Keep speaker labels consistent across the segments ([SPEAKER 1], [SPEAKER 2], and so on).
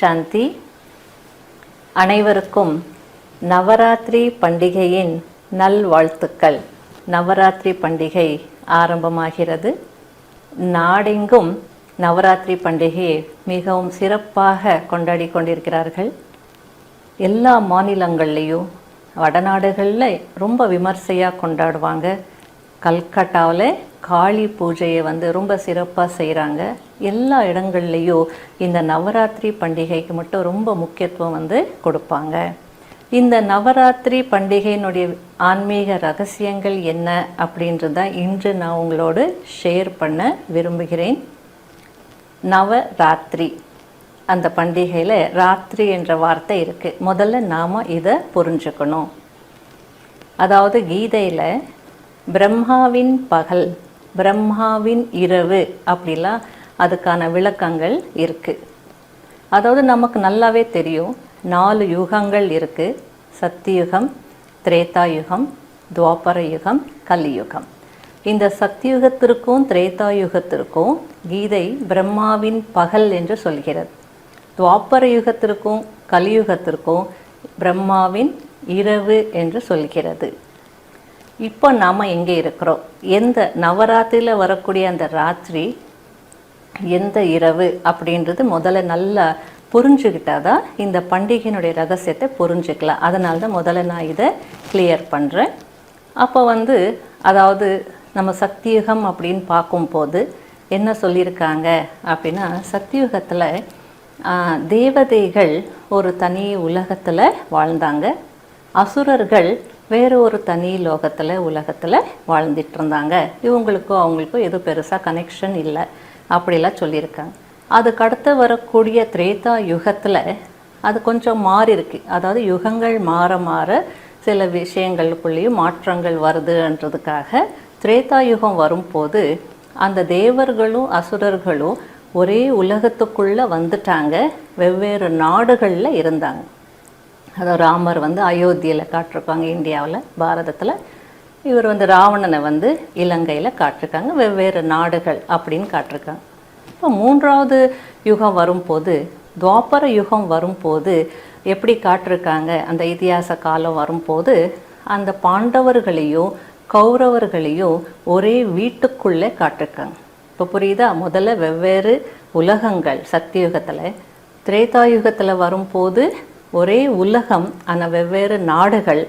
[SPEAKER 1] சாந்தி. அனைவருக்கும் நவராத்திரி பண்டிகையின் நல்வாழ்த்துக்கள் நவராத்திரி பண்டிகை ஆரம்பமாகிறது. நாடெங்கும் நவராத்திரி பண்டிகையை மிகவும் சிறப்பாக கொண்டாடி கொண்டிருக்கிறார்கள். எல்லா மாநிலங்கள்லேயும் வடநாடுகளில் ரொம்ப விமர்சையாக கொண்டாடுவாங்க. கல்கட்டாவில் காளி பூஜையை வந்து ரொம்ப சிறப்பாக செய்கிறாங்க எல்லா இடங்கள்லேயும் இந்த நவராத்திரி பண்டிகைக்கு மட்டும் ரொம்ப முக்கியத்துவம் வந்து கொடுப்பாங்க. இந்த நவராத்திரி பண்டிகையினுடைய ஆன்மீக ரகசியங்கள் என்ன அப்படின்றத இன்று நான் உங்களோடு ஷேர் பண்ண விரும்புகிறேன். நவராத்திரி. அந்த பண்டிகையில் ராத்திரி என்ற வார்த்தை இருக்குது முதல்ல நாம் இதை புரிஞ்சுக்கணும். அதாவது கீதையில் பிரம்மாவின் பகல் பிரம்மாவின் இரவு அப்படிலாம் அதுக்கான விளக்கங்கள் இருக்குது அதாவது நமக்கு நல்லாவே தெரியும். நாலு யுகங்கள் இருக்குது சத்தியுகம் திரேதாயுகம் துவாபர யுகம் கலியுகம். இந்த சத்தியுகத்திற்கும் திரேதா யுகத்திற்கும் கீதை பிரம்மாவின் பகல் என்று சொல்கிறது. துவாபர யுகத்திற்கும் கலியுகத்திற்கும் பிரம்மாவின் இரவு என்று சொல்கிறது. இப்போ நாம் எங்கே இருக்கிறோம்? எந்த நவராத்திரியில் வரக்கூடிய அந்த ராத்திரி எந்த இரவு அப்படின்றது முதல்ல நல்லா புரிஞ்சுக்கிட்டால் தான் இந்த பண்டிகையினுடைய ரகசியத்தை புரிஞ்சுக்கலாம். அதனால தான் முதல்ல நான் இதை கிளியர் பண்ணுறேன் அப்போ வந்து அதாவது நம்ம சத்தியுகம் அப்படின்னு பார்க்கும்போது என்ன சொல்லியிருக்காங்க அப்படின்னா சத்தியுகத்தில் தேவதைகள் ஒரு தனி உலகத்தில் வாழ்ந்தாங்க. அசுரர்கள் வேறு ஒரு தனி லோகத்தில் உலகத்தில் வாழ்ந்துட்டு இருந்தாங்க இவங்களுக்கும் அவங்களுக்கும் எதுவும் பெருசாக கனெக்ஷன் இல்லை. அப்படிலாம் சொல்லியிருக்காங்க. அதுக்கு அடுத்து வரக்கூடிய திரேதா யுகத்தில் அது கொஞ்சம் மாறி இருக்கு. அதாவது யுகங்கள் மாற மாற சில விஷயங்களுக்குள்ளேயும் மாற்றங்கள் வருதுன்றதுக்காக திரேதா யுகம் வரும்போது அந்த தேவர்களும் அசுரர்களும் ஒரே உலகத்துக்குள்ளே வந்துட்டாங்க. வெவ்வேறு நாடுகளில் இருந்தாங்க. அதாவது ராமர் வந்து அயோத்தியில் காட்டிருப்பாங்க இந்தியாவில் பாரதத்தில். இவர் வந்து ராவணனை வந்து இலங்கையில் காட்டிருக்காங்க வெவ்வேறு நாடுகள் அப்படின்னு காட்டிருக்காங்க. இப்போ மூன்றாவது யுகம் வரும்போது துவாபர யுகம் வரும்போது எப்படி காட்டிருக்காங்க அந்த இதிகாச காலம் வரும்போது அந்த பாண்டவர்களையும் கௌரவர்களையும் ஒரே வீட்டுக்குள்ளே காட்டிருக்காங்க. இப்போ புரியுதா? முதல்ல வெவ்வேறு உலகங்கள் சத்தியுகத்தில் திரேதாயுகத்தில் வரும்போது ஒரே உலகம் ஆனால் வெவ்வேறு நாடுகள்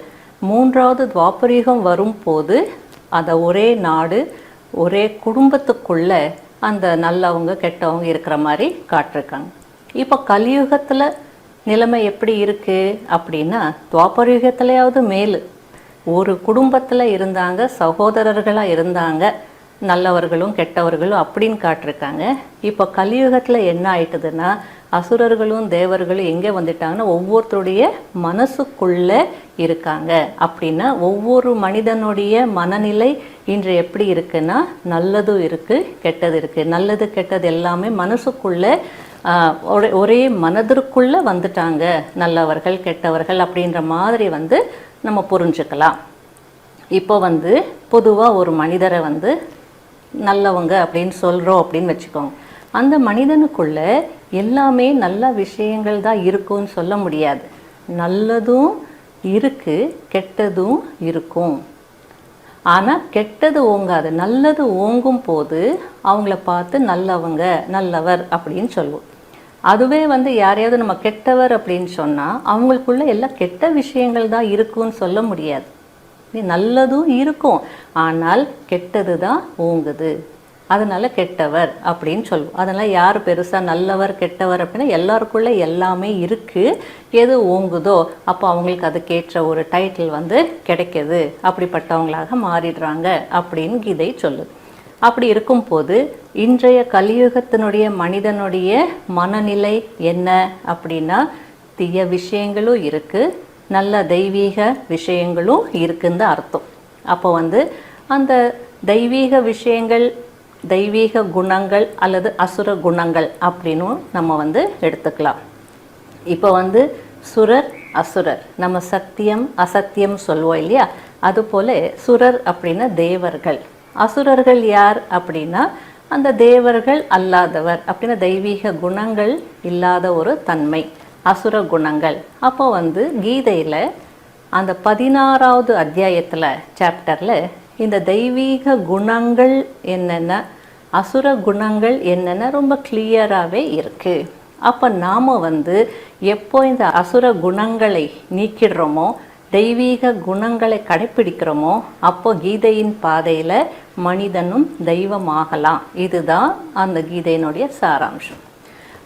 [SPEAKER 1] மூன்றாவது துவாபரீகம் வரும்போது அந்த ஒரே நாடு ஒரே குடும்பத்துக்குள்ள அந்த நல்லவங்க கெட்டவங்க இருக்கிற மாதிரி காட்டிருக்காங்க. இப்போ கலியுகத்தில் நிலைமை எப்படி இருக்குது அப்படின்னா துவாபரயுகத்துலையாவது மேலு. ஒரு குடும்பத்தில் இருந்தாங்க சகோதரர்களாக இருந்தாங்க நல்லவர்களும் கெட்டவர்களும் அப்படின்னு காட்டிருக்காங்க. இப்போ கலியுகத்தில் என்ன ஆயிட்டுதுன்னா அசுரர்களும் தேவர்களும் எங்கே வந்துட்டாங்கன்னா ஒவ்வொருத்தருடைய மனசுக்குள்ளே இருக்காங்க. அப்படின்னா ஒவ்வொரு மனிதனுடைய மனநிலை இன்று எப்படி இருக்குன்னா நல்லதும் இருக்குது கெட்டது இருக்குது நல்லது கெட்டது எல்லாமே மனசுக்குள்ளே ஒரே ஒரே மனதிற்குள்ளே வந்துட்டாங்க. நல்லவர்கள் கெட்டவர்கள் அப்படின்ற மாதிரி வந்து நம்ம புரிஞ்சுக்கலாம். இப்போ வந்து பொதுவாக ஒரு மனிதரை வந்து நல்லவங்க அப்படின்னு சொல்கிறோம் அப்படின்னு வச்சுக்கோங்க. அந்த மனிதனுக்குள்ள எல்லாமே நல்ல விஷயங்கள் தான் இருக்கும்னு சொல்ல முடியாது. நல்லதும் இருக்குது கெட்டதும் இருக்கும். ஆனால் கெட்டது ஓங்காது. நல்லது ஓங்கும் போது அவங்கள பார்த்து நல்லவங்க நல்லவர் அப்படின்னு சொல்லுவோம். அதுவே வந்து யாரையாவது நம்ம கெட்டவர் அப்படின்னு சொன்னால் அவங்களுக்குள்ள எல்லாம் கெட்ட விஷயங்கள் தான் இருக்குன்னு சொல்ல முடியாது. நல்லதும் இருக்கும். ஆனால் கெட்டது தான் ஓங்குது. அதனால் கெட்டவர் அப்படின்னு சொல்லுவோம். அதனால் யார் பெருசாக நல்லவர் கெட்டவர் அப்படின்னா எல்லாருக்குள்ளே எல்லாமே இருக்குது எது ஓங்குதோ அப்போ அவங்களுக்கு அதுக்கேற்ற ஒரு டைட்டில் வந்து கிடைக்கிது. அப்படிப்பட்டவங்களாக மாறிடுறாங்க அப்படின்னு கீதை சொல்லுது. அப்படி இருக்கும்போது இன்றைய கலியுகத்தினுடைய மனிதனுடைய மனநிலை என்ன அப்படின்னா தீய விஷயங்களும் இருக்குது நல்ல தெய்வீக விஷயங்களும் இருக்குன்னு அர்த்தம். அப்போ வந்து அந்த தெய்வீக விஷயங்கள் தெய்வீக குணங்கள் அல்லது அசுர குணங்கள் அப்படின்னும் நம்ம வந்து எடுத்துக்கலாம். இப்போ வந்து சுரர் அசுரர். நம்ம சத்தியம் அசத்தியம் சொல்லுவோம் இல்லையா? அதுபோல் சுரர் அப்படின்னா தேவர்கள். அசுரர்கள் யார் அப்படின்னா அந்த தேவர்கள் அல்லாதவர் அப்படின்னா தெய்வீக குணங்கள் இல்லாத ஒரு தன்மை அசுர குணங்கள். அப்போ வந்து கீதையில் அந்த பதினாறாவது அத்தியாயத்தில் சாப்டரில் இந்த தெய்வீக குணங்கள் என்னென்ன? அசுர குணங்கள் என்னென்ன? ரொம்ப கிளியராகவே இருக்குது அப்போ நாம் வந்து எப்போ இந்த அசுர குணங்களை நீக்கிடுறோமோ தெய்வீக குணங்களை கடைப்பிடிக்கிறோமோ அப்போ கீதையின் பாதையில் மனிதனும் தெய்வமாகலாம். இதுதான் அந்த கீதையினுடைய சாராம்சம்.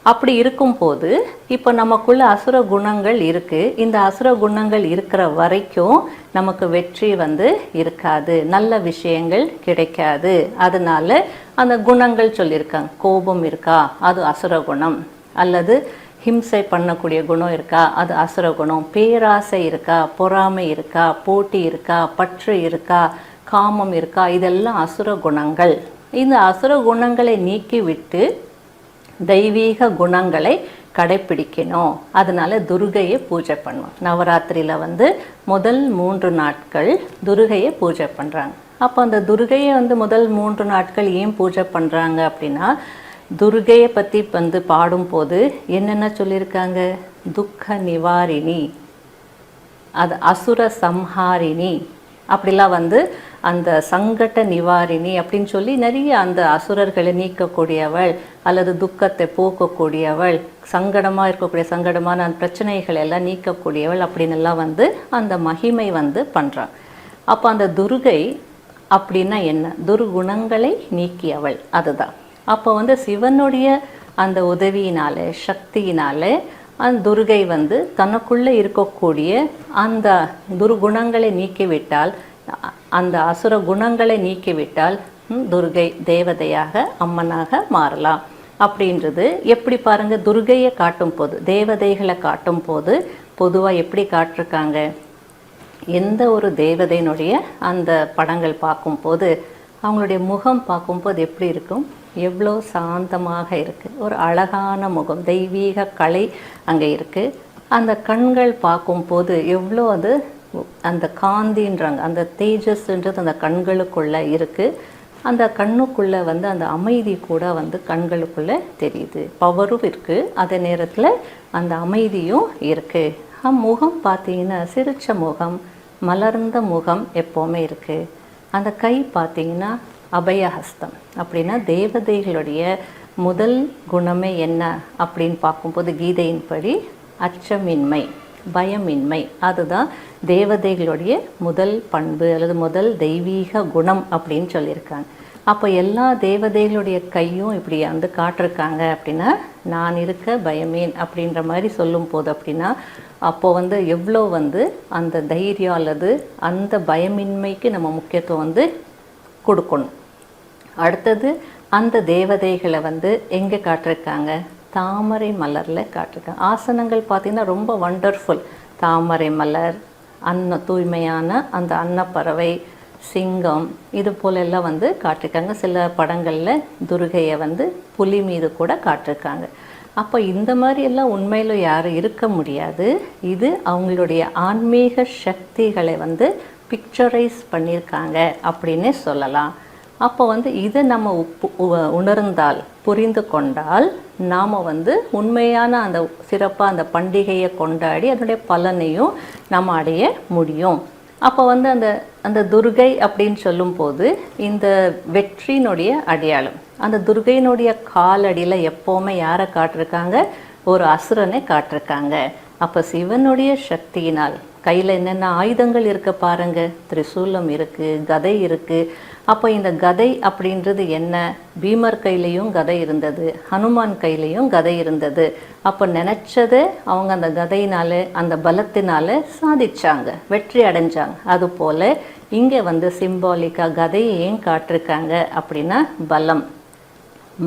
[SPEAKER 1] அப்படி இருக்கும்போது இப்போ நமக்குள்ள அசுர குணங்கள் இருக்குது இந்த அசுர குணங்கள் இருக்கிற வரைக்கும் நமக்கு வெற்றி வந்து இருக்காது. நல்ல விஷயங்கள் கிடைக்காது. அதனால அந்த குணங்கள் சொல்லியிருக்காங்க. கோபம் இருக்கா? அது அசுர குணம். அல்லது ஹிம்சை பண்ணக்கூடிய குணம் இருக்கா? அது அசுர குணம். பேராசை இருக்கா? பொறாமை இருக்கா? போட்டி இருக்கா? பற்று இருக்கா? காமம் இருக்கா? இதெல்லாம் அசுர குணங்கள். இந்த அசுர குணங்களை நீக்கிவிட்டு தெய்வீக குணங்களை கடைப்பிடிக்கணும். அதனால துர்கையை பூஜை பண்ணுவோம் நவராத்திரியில் வந்து முதல் மூன்று நாட்கள் துர்கையை பூஜை பண்ணுறாங்க அப்போ அந்த துர்கையை வந்து முதல் மூன்று நாட்கள் ஏன் பூஜை பண்ணுறாங்க அப்படின்னா துர்கையை பற்றி வந்து பாடும்போது என்னென்ன சொல்லியிருக்காங்க? துக்க நிவாரிணி அது அசுர சம்ஹாரிணி அப்படிலாம் வந்து அந்த சங்கட நிவாரிணி அப்படின்னு சொல்லி நிறைய அந்த அசுரர்களை நீக்கக்கூடியவள் அல்லது துக்கத்தை போக்கக்கூடியவள் சங்கடமாக இருக்கக்கூடிய சங்கடமான அந்த பிரச்சனைகள் எல்லாம் நீக்கக்கூடியவள் அப்படின்னு எல்லாம் வந்து அந்த மகிமை வந்து பண்ணுறான் அப்போ அந்த துர்கை அப்படின்னா என்ன? துர்குணங்களை நீக்கியவள். அதுதான். அப்போ வந்து சிவனுடைய அந்த உதவியினால சக்தியினால அந்த துர்கை வந்து தனக்குள்ளே இருக்கக்கூடிய அந்த துர்குணங்களை நீக்கிவிட்டால் அந்த அசுர குணங்களை நீக்கிவிட்டால் துர்கை தேவதையாக அம்மனாக மாறலாம். அப்படின்றது எப்படி பாருங்கள் துர்கையை காட்டும் போது தேவதைகளை காட்டும் போது பொதுவாக எப்படி காட்டிருக்காங்க? எந்த ஒரு தேவதையினுடைய அந்த படங்கள் பார்க்கும்போது அவங்களுடைய முகம் பார்க்கும்போது எப்படி இருக்கும்? எவ்வளோ சாந்தமாக இருக்குது ஒரு அழகான முகம் தெய்வீக கலை அங்கே இருக்குது அந்த கண்கள் பார்க்கும்போது எவ்வளோ அது அந்த காந்தின்றாங்க அந்த தேஜஸ்ன்றது அந்த கண்களுக்குள்ளே இருக்குது அந்த கண்ணுக்குள்ளே வந்து அந்த அமைதி கூட வந்து கண்களுக்குள்ளே தெரியுது. பவரும் இருக்குது அதே நேரத்தில் அந்த அமைதியும் இருக்குது முகம் பார்த்தீங்கன்னா சிரிச்ச முகம் மலர்ந்த முகம் எப்போவுமே இருக்குது அந்த கை பார்த்தீங்கன்னா அபயஹஸ்தம் அப்படின்னா தேவதைகளுடைய முதல் குணமே என்ன அப்படின்னு பார்க்கும்போது கீதையின்படி அச்சமின்மை பயமின்மை. அதுதான் தேவதைகளுடைய முதல் பண்பு அல்லது முதல் தெய்வீக குணம் அப்படின்னு சொல்லியிருக்காங்க. அப்போ எல்லா தேவதைகளுடைய கையும் இப்படி வந்து காட்டிருக்காங்க அப்படின்னா நான் இருக்க பயமேன் அப்படின்ற மாதிரி சொல்லும் போது அப்படின்னா அப்போ வந்து எவ்வளோ வந்து அந்த தைரியம் அல்லது அந்த பயமின்மைக்கு நம்ம முக்கியத்துவம் வந்து கொடுக்கணும். அடுத்தது அந்த தேவதைகளை வந்து எங்கே காட்டிருக்காங்க? தாமரை மலரில் காட்டிருக்காங்க. ஆசனங்கள் பார்த்திங்கன்னா ரொம்ப வண்டர்ஃபுல் தாமரை மலர் அன்ன தூய்மையான அந்த அன்னப்பறவை சிங்கம் இது போல எல்லாம் வந்து காட்டிருக்காங்க. சில படங்களில் துர்கையை வந்து புலி மீது கூட காட்டிருக்காங்க. அப்போ இந்த மாதிரி எல்லாம் உண்மையில் யாரும் இருக்க முடியாது. இது அவங்களுடைய ஆன்மீக சக்திகளை வந்து பிக்சரைஸ் பண்ணியிருக்காங்க அப்படின்னே சொல்லலாம். அப்போ வந்து இதை நம்ம உப்பு உ- உணர்ந்தால் புரிந்து கொண்டால் நாம் வந்து உண்மையான அந்த சிறப்பாக அந்த பண்டிகையை கொண்டாடி அதனுடைய பலனையும் நம்ம அடைய முடியும். அப்போ வந்து அந்த அந்த துர்கை அப்படின்னு சொல்லும்போது இந்த வெற்றியினுடைய அடையாளம். அந்த துர்கையினுடைய காலடியில் எப்போவுமே யாரை காட்டிருக்காங்க? ஒரு அசுரனை காட்டிருக்காங்க. அப்போ சிவனுடைய சக்தியினால் கையில் என்னென்ன ஆயுதங்கள் இருக்க பாருங்க. திரிசூலம் இருக்குது கதை இருக்குது அப்போ இந்த கதை அப்படின்றது என்ன? பீமர் கையிலையும் கதை இருந்தது ஹனுமான் கையிலையும் கதை இருந்தது. அப்போ நினச்சது அவங்க அந்த கதையினால அந்த பலத்தினால சாதிச்சாங்க வெற்றி அடைஞ்சாங்க. அதுபோல் இங்கே வந்து சிம்பாலிக்காக கதையை ஏன் காட்டிருக்காங்க அப்படின்னா பலம்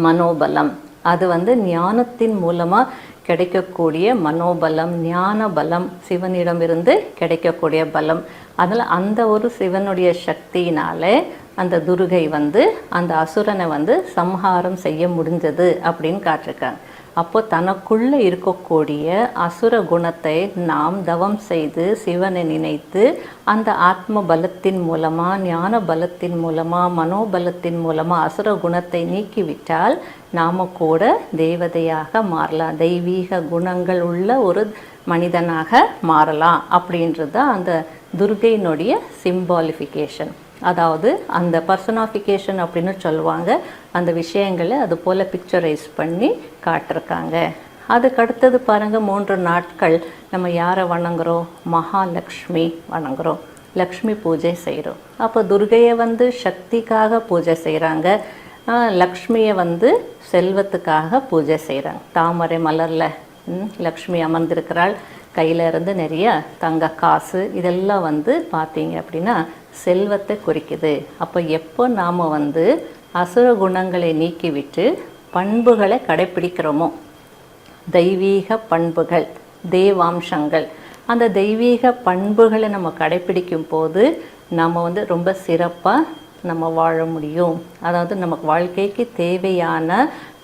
[SPEAKER 1] மனோபலம். அது வந்து ஞானத்தின் மூலமாக கிடைக்கக்கூடிய மனோபலம் ஞான பலம் சிவனிடமிருந்து கிடைக்கக்கூடிய பலம். அதில் அந்த ஒரு சிவனுடைய சக்தியினாலே அந்த துர்கை வந்து அந்த அசுரனை வந்து சம்ஹாரம் செய்ய முடிஞ்சது அப்படின்னு காட்டிருக்காங்க. அப்போ தனக்குள்ளே இருக்கக்கூடிய அசுர குணத்தை நாம் தவம் செய்து சிவனை நினைத்து அந்த ஆத்ம பலத்தின் மூலமாக ஞான பலத்தின் மூலமாக மனோபலத்தின் மூலமாக அசுர குணத்தை நீக்கிவிட்டால் நாம் கூட தேவதையாக மாறலாம். தெய்வீக குணங்கள் உள்ள ஒரு மனிதனாக மாறலாம் அப்படின்றது தான் அந்த துர்கையினுடைய சிம்பாலிஃபிகேஷன் அதாவது அந்த பர்சனாஃபிகேஷன் அப்படின்னு சொல்லுவாங்க. அந்த விஷயங்களை அது போல் பிக்சரைஸ் பண்ணி காட்டிருக்காங்க. அதுக்கு அடுத்தது பாருங்கள் மூன்று நாட்கள் நம்ம யாரை வணங்குகிறோம் மகாலட்சுமி வணங்குறோம். லக்ஷ்மி பூஜை செய்கிறோம். அப்போ துர்கையை வந்து சக்திக்காக பூஜை செய்கிறாங்க. லக்ஷ்மியை வந்து செல்வத்துக்காக பூஜை செய்கிறாங்க. தாமரை மலரில் ம், லக்ஷ்மி அமர்ந்திருக்கிறாள். கையில இருந்து நிறைய தங்க காசு இதெல்லாம் வந்து பார்த்தீங்க அப்படின்னா செல்வத்தை குறிக்குது. அப்போ எப்போ நாம் வந்து அசுர குணங்களை நீக்கிவிட்டு பண்புகளை கடைப்பிடிக்கிறோமோ? தெய்வீக பண்புகள் தேவாம்சங்கள். அந்த தெய்வீக பண்புகளை நம்ம கடைப்பிடிக்கும் போது நம்ம வந்து ரொம்ப சிறப்பாக நம்ம வாழ முடியும். அதாவது நமக்கு வாழ்க்கைக்கு தேவையான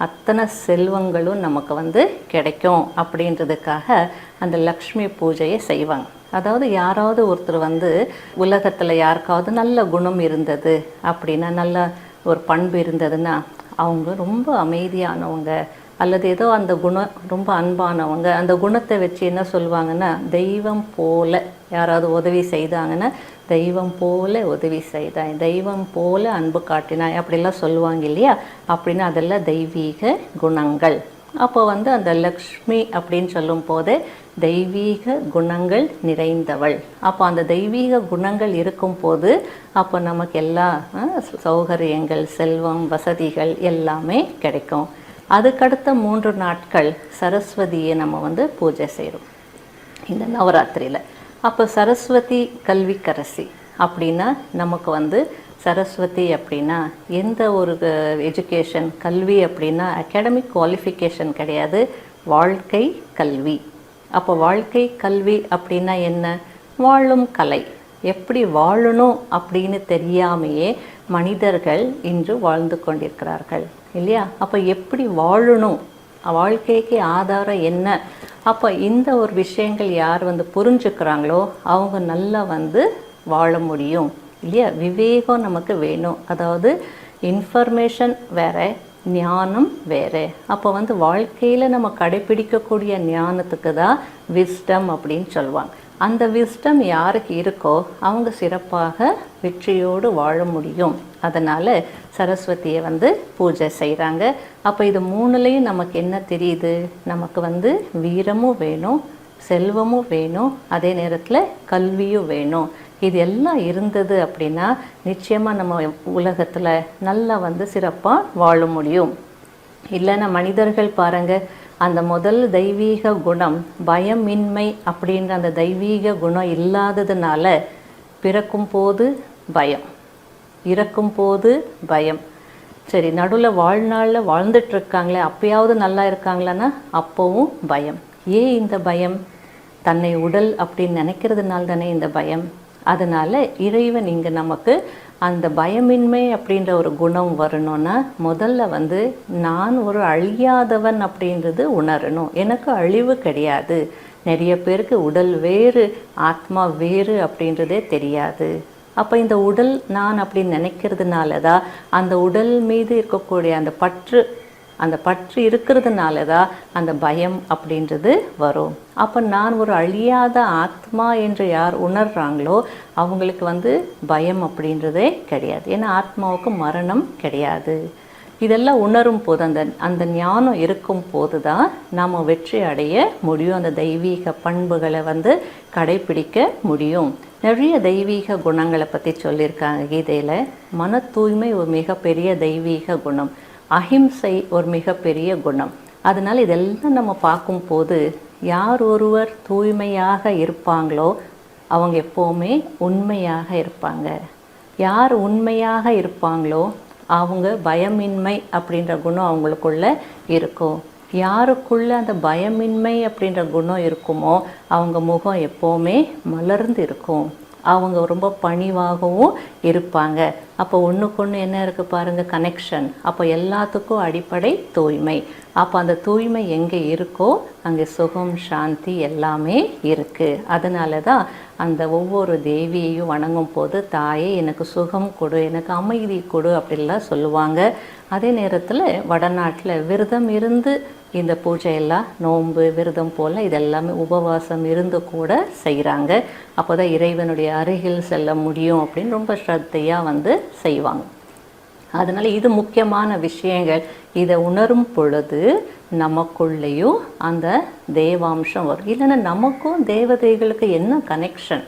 [SPEAKER 1] அத்தனை செல்வங்களும் நமக்கு வந்து கிடைக்கும் அப்படின்றதுக்காக அந்த லக்ஷ்மி பூஜையை செய்வாங்க. அதாவது யாராவது ஒருத்தர் வந்து உலகத்தில் யாருக்காவது நல்ல குணம் இருந்தது அப்படின்னா நல்ல ஒரு பண்பு இருந்ததுன்னா அவங்க ரொம்ப அமைதியானவங்க அல்லது ஏதோ அந்த குணம் ரொம்ப அன்பானவங்க அந்த குணத்தை வச்சு என்ன சொல்லுவாங்கன்னா தெய்வம் போல யாராவது உதவி செய்தாங்கன்னா தெய்வம் போல உதவி செய்தாய் தெய்வம் போல அன்பு காட்டினாய் அப்படிலாம் சொல்லுவாங்க இல்லையா? அப்படின்னா அதெல்லாம் தெய்வீக குணங்கள். அப்போ வந்து அந்த லக்ஷ்மி அப்படின்னு சொல்லும் போதே தெய்வீக குணங்கள் நிறைந்தவள். அப்போ அந்த தெய்வீக குணங்கள் இருக்கும்போது அப்போ நமக்கு எல்லா சௌகரியங்கள் செல்வம் வசதிகள் எல்லாமே கிடைக்கும். அதுக்கடுத்த மூன்று நாட்கள் சரஸ்வதியை நம்ம வந்து பூஜை செய்கிறோம் இந்த நவராத்திரியில். அப்போ சரஸ்வதி கல்விக்கரசி அப்படின்னா நமக்கு வந்து சரஸ்வதி அப்படின்னா எந்த ஒரு எஜுகேஷன் கல்வி அப்படின்னா அகாடமிக் குவாலிஃபிகேஷன் கிடையாது. வாழ்க்கை கல்வி. அப்போ வாழ்க்கை கல்வி அப்படின்னா என்ன? வாழும் கலை. எப்படி வாழணும் அப்படின்னு தெரியாமையே மனிதர்கள் இன்று வாழ்ந்து கொண்டிருக்கிறார்கள் இல்லையா? அப்போ எப்படி வாழணும்? வாழ்க்கைக்கு ஆதாரம் என்ன? அப்போ இந்த ஒரு விஷயங்கள் யார் வந்து புரிஞ்சுக்கிறாங்களோ அவங்க நல்லா வந்து வாழ முடியும் இல்லையா? விவேகம் நமக்கு வேணும். அதாவது இன்ஃபர்மேஷன் வேற ஞானம் வேறு. அப்போ வந்து வாழ்க்கையில் நம்ம கடைப்பிடிக்கக்கூடிய ஞானத்துக்கு தான் விஸ்டம் அப்படின்னு சொல்லுவாங்க. அந்த விஸ்டம் யாருக்கு இருக்கோ அவங்க சிறப்பாக வெற்றியோடு வாழ முடியும். அதனால் சரஸ்வதியை வந்து பூஜை செய்கிறாங்க அப்போ இது மூணுலேயும் நமக்கு என்ன தெரியுது? நமக்கு வந்து வீரமும் வேணும் செல்வமும் வேணும். அதே நேரத்தில் கல்வியும் வேணும். இது எல்லாம் இருந்தது அப்படின்னா நிச்சயமாக நம்ம உலகத்தில் நல்லா வந்து சிறப்பாக வாழ முடியும். இல்லைன்னா மனிதர்கள் பாருங்கள் அந்த முதல் தெய்வீக குணம் பயமின்மை அப்படின்ற அந்த தெய்வீக குணம் இல்லாததுனால பிறக்கும் போது பயம். இறக்கும் போது பயம். சரி நடுவில் வாழ்நாளில் வாழ்ந்துட்டு இருக்காங்களே அப்பயாவது நல்லா இருக்காங்களான்னா அப்போவும் பயம். ஏன் இந்த பயம்? தன்னை உடல் அப்படின்னு நினைக்கிறதுனால தானே இந்த பயம்? அதனால் இறைவன் இங்கே நமக்கு அந்த பயமின்மை அப்படின்ற ஒரு குணம் வரணும்னா முதல்ல வந்து நான் ஒரு அழியாதவன் அப்படின்றது உணரணும். எனக்கு அழிவு கிடையாது. நிறைய பேருக்கு உடல் வேறு ஆத்மா வேறு அப்படின்றதே தெரியாது. அப்போ இந்த உடல் நான் அப்படின்னு நினைக்கிறதுனால தான் அந்த உடல் மீது இருக்கக்கூடிய அந்த பற்று அந்த பற்று இருக்கிறதுனால தான் அந்த பயம் அப்படின்றது வரும். அப்போ நான் ஒரு அழியாத ஆத்மா என்று யார் உணர்கிறாங்களோ அவங்களுக்கு வந்து பயம் அப்படின்றதே கிடையாது. ஏன்னா ஆத்மாவுக்கு மரணம் கிடையாது. இதெல்லாம் உணரும் போது அந்த அந்த ஞானம் இருக்கும் போது தான் நாம் வெற்றி அடைய முடியும். அந்த தெய்வீக பண்புகளை வந்து கடைப்பிடிக்க முடியும். நிறைய தெய்வீக குணங்களை பற்றி சொல்லியிருக்காங்க கீதையில். மன தூய்மை ஒரு மிகப்பெரிய தெய்வீக குணம். அஹிம்சை ஒரு மிகப்பெரிய குணம். அதனால் இதெல்லாம் நம்ம பார்க்கும்போது யார் ஒருவர் தூய்மையாக இருப்பாங்களோ அவங்க எப்போவுமே உண்மையாக இருப்பாங்க. யார் உண்மையாக இருப்பாங்களோ அவங்க பயமின்மை அப்படின்ற குணம் அவங்களுக்குள்ள இருக்கும். யாருக்குள்ள அந்த பயமின்மை அப்படின்ற குணம் இருக்குமோ அவங்க முகம் எப்போவுமே மலர்ந்து இருக்கும். அவங்க ரொம்ப பணிவாகவும் இருப்பாங்க. அப்போ ஒன்றுக்கொன்று என்ன இருக்குது பாருங்கள் கனெக்ஷன் அப்போ எல்லாத்துக்கும் அடிப்படை தூய்மை. அப்போ அந்த தூய்மை எங்கே இருக்கோ அங்கே சுகம் சாந்தி எல்லாமே இருக்குது அதனால தான் அந்த ஒவ்வொரு தேவியையும் வணங்கும் போது தாயே எனக்கு சுகம் கொடு எனக்கு அமைதி கொடு அப்படின்லாம் சொல்லுவாங்க. அதே நேரத்தில் வடநாட்டில் விரதம் இருந்து இந்த பூஜையெல்லாம் நோன்பு விரதம் போல் இதெல்லாமே உபவாசம் இருந்து கூட செய்கிறாங்க அப்போ தான் இறைவனுடைய அருகில் செல்ல முடியும் அப்படின்னு ரொம்ப ஸ்ரத்தையாக வந்து செய்வாங்க. அதனால் இது முக்கியமான விஷயங்கள். இதை உணரும் பொழுது நமக்குள்ளேயும் அந்த தேவாம்சம் வரும். இல்லைன்னா நமக்கும் தேவதைகளுக்கு என்ன கனெக்ஷன்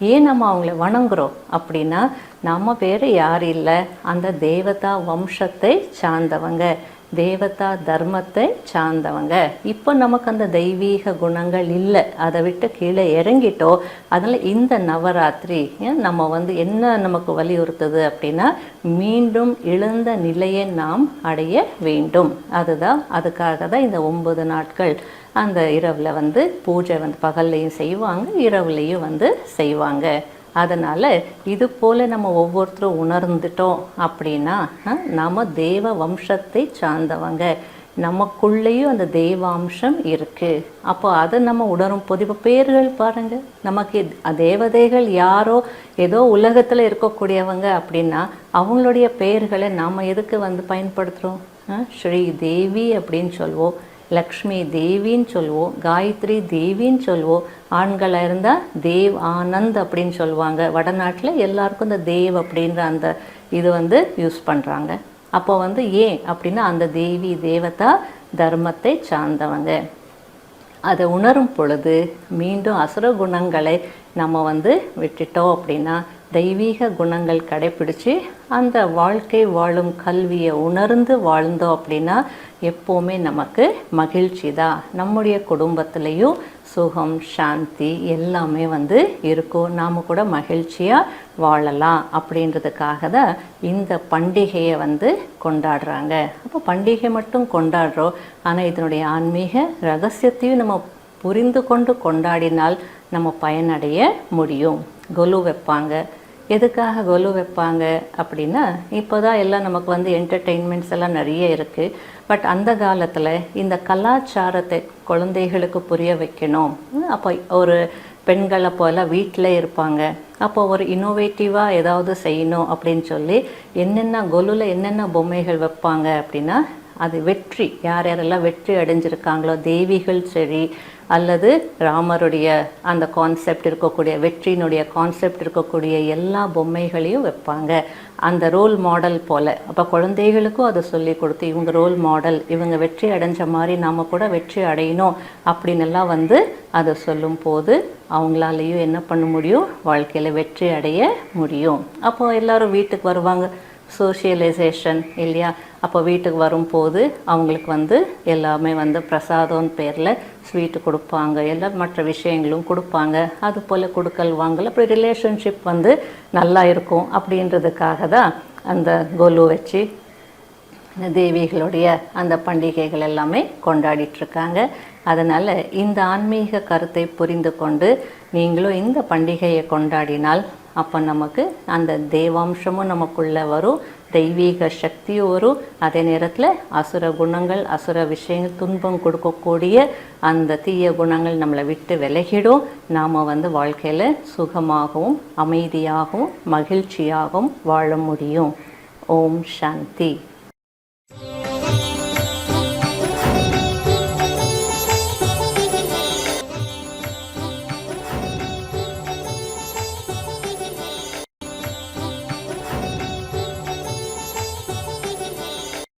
[SPEAKER 1] ஏன் நம்ம அவங்கள வணங்குறோம்? அப்படின்னா நம்ம வேறு யார் இல்லை. அந்த தேவதா வம்சத்தை சார்ந்தவங்க. தேவதா தர்மத்தை சார்ந்தவங்க. இப்போ நமக்கு அந்த தெய்வீக குணங்கள் இல்லை. அதை விட்டு கீழே இறங்கிட்டோம் அதனால் இந்த நவராத்திரி நம்ம வந்து என்ன நமக்கு வலியுறுத்துது அப்படின்னா மீண்டும் இழந்த நிலையை நாம் அடைய வேண்டும். அதுதான் அதுக்காக தான் இந்த ஒன்பது நாட்கள். அந்த இரவில் வந்து பூஜை வந்து பகல்லையும் செய்வாங்க இரவுலையும் வந்து செய்வாங்க. அதனால் இது போல் நம்ம ஒவ்வொருத்தரும் உணர்ந்துட்டோம் அப்படின்னா நம்ம நாம தேவ வம்சத்தை சார்ந்தவங்க. நமக்குள்ளேயும் அந்த தெய்வாம்சம் இருக்குது அப்போ அதை நம்ம உணரும் போது இப்போ பேர்கள் பாருங்கள் நமக்கு தேவதைகள் யாரோ ஏதோ உலகத்தில் இருக்கக்கூடியவங்க அப்படின்னா அவங்களுடைய பெயர்களை நாம் எதுக்கு வந்து பயன்படுத்துகிறோம் ஸ்ரீ தேவி அப்படின்னு சொல்லுவோம் லக்ஷ்மி தேவின்னு சொல்லுவோம் காயத்ரி தேவின்னு சொல்லுவோம். ஆண்களாக இருந்தால் தேவ் ஆனந்த் அப்படின்னு சொல்லுவாங்க. வடநாட்டில் எல்லாருக்கும் இந்த தேவ் அப்படின்ற அந்த இது வந்து யூஸ் பண்ணுறாங்க அப்போ வந்து ஏன் அப்படின்னா அந்த தேவி தேவதா தர்மத்தை சார்ந்தவங்க. அதை உணரும் பொழுது மீண்டும் அசுர குணங்களை நம்ம வந்து விட்டுட்டோம் அப்படின்னா தெய்வீக குணங்கள் கடைப்பிடிச்சு அந்த வாழ்க்கை வாழும் கல்வியை உணர்ந்து வாழ்ந்தோம் அப்படின்னா எப்போவுமே நமக்கு மகிழ்ச்சி தான். நம்முடைய குடும்பத்திலையும் சுகம் சாந்தி எல்லாமே வந்து இருக்கும். நாம் கூட மகிழ்ச்சியாக வாழலாம் அப்படின்றதுக்காக தான் இந்த பண்டிகையை வந்து கொண்டாடுறாங்க. அப்போ பண்டிகை மட்டும் கொண்டாடுறோம். ஆனால் இதனுடைய ஆன்மீக ரகசியத்தையும் நம்ம புரிந்து கொண்டு கொண்டாடினால் நம்ம பயனடைய முடியும். கொலு வைப்பாங்க. எதுக்காக கொலு வைப்பாங்க அப்படின்னா இப்போ தான் எல்லாம் நமக்கு வந்து என்டர்டெயின்மெண்ட்ஸ் எல்லாம் நிறைய இருக்குது பட் அந்த காலத்தில் இந்த கலாச்சாரத்தை குழந்தைகளுக்கு புரிய வைக்கணும். அப்போ ஒரு பெண்களை போல் வீட்டில் இருப்பாங்க. அப்போ ஒரு இன்னோவேட்டிவாக ஏதாவது செய்யணும் அப்படின்னு சொல்லி என்னென்ன கொலுவில் என்னென்ன பொம்மைகள் வைப்பாங்க அப்படின்னா அது வெற்றி யார் யாரெல்லாம் வெற்றி அடைஞ்சிருக்காங்களோ தேவிகள் சரி அல்லது ராமருடைய அந்த கான்செப்ட் இருக்கக்கூடிய வெற்றியினுடைய கான்செப்ட் இருக்கக்கூடிய எல்லா பொம்மைகளையும் வைப்பாங்க. அந்த ரோல் மாடல் போல். அப்போ குழந்தைகளுக்கும் அதை சொல்லி கொடுத்து இவங்க ரோல் மாடல் இவங்க வெற்றி அடைஞ்ச மாதிரி நாம் கூட வெற்றி அடையணும் அப்படின்னு வந்து அதை சொல்லும் போது அவங்களாலேயும் என்ன பண்ண முடியும்? வாழ்க்கையில் வெற்றி அடைய முடியும். அப்போ எல்லாரும் வீட்டுக்கு வருவாங்க. சோஷியலைசேஷன் இல்லையா? அப்போ வீட்டுக்கு வரும்போது அவங்களுக்கு வந்து எல்லாமே வந்து பிரசாதம் பேரில் ஸ்வீட்டு கொடுப்பாங்க. எல்லா மற்ற விஷயங்களும் கொடுப்பாங்க. அது போல் கொடுக்கல் வாங்கல் அப்படி ரிலேஷன்ஷிப் வந்து நல்லா இருக்கும் அப்படின்றதுக்காக தான் அந்த கொலு வச்சு தேவிகளுடைய அந்த பண்டிகைகள் எல்லாமே கொண்டாடிட்டுருக்காங்க அதனால் இந்த ஆன்மீக கருத்தை புரிந்து கொண்டு நீங்களும் இந்த பண்டிகையை கொண்டாடினால் அப்போ நமக்கு அந்த தேவாம்சமும் நமக்குள்ளே வரும் தெய்வீக சக்தியும் வரும். அதே நேரத்தில் அசுர குணங்கள் அசுர விஷயங்கள் துன்பம் கொடுக்கக்கூடிய அந்த தீய குணங்கள் நம்மளை விட்டு விலகிடும். நாம் வந்து வாழ்க்கையில் சுகமாகவும் அமைதியாகவும் மகிழ்ச்சியாகவும் வாழ முடியும். ஓம் சாந்தி.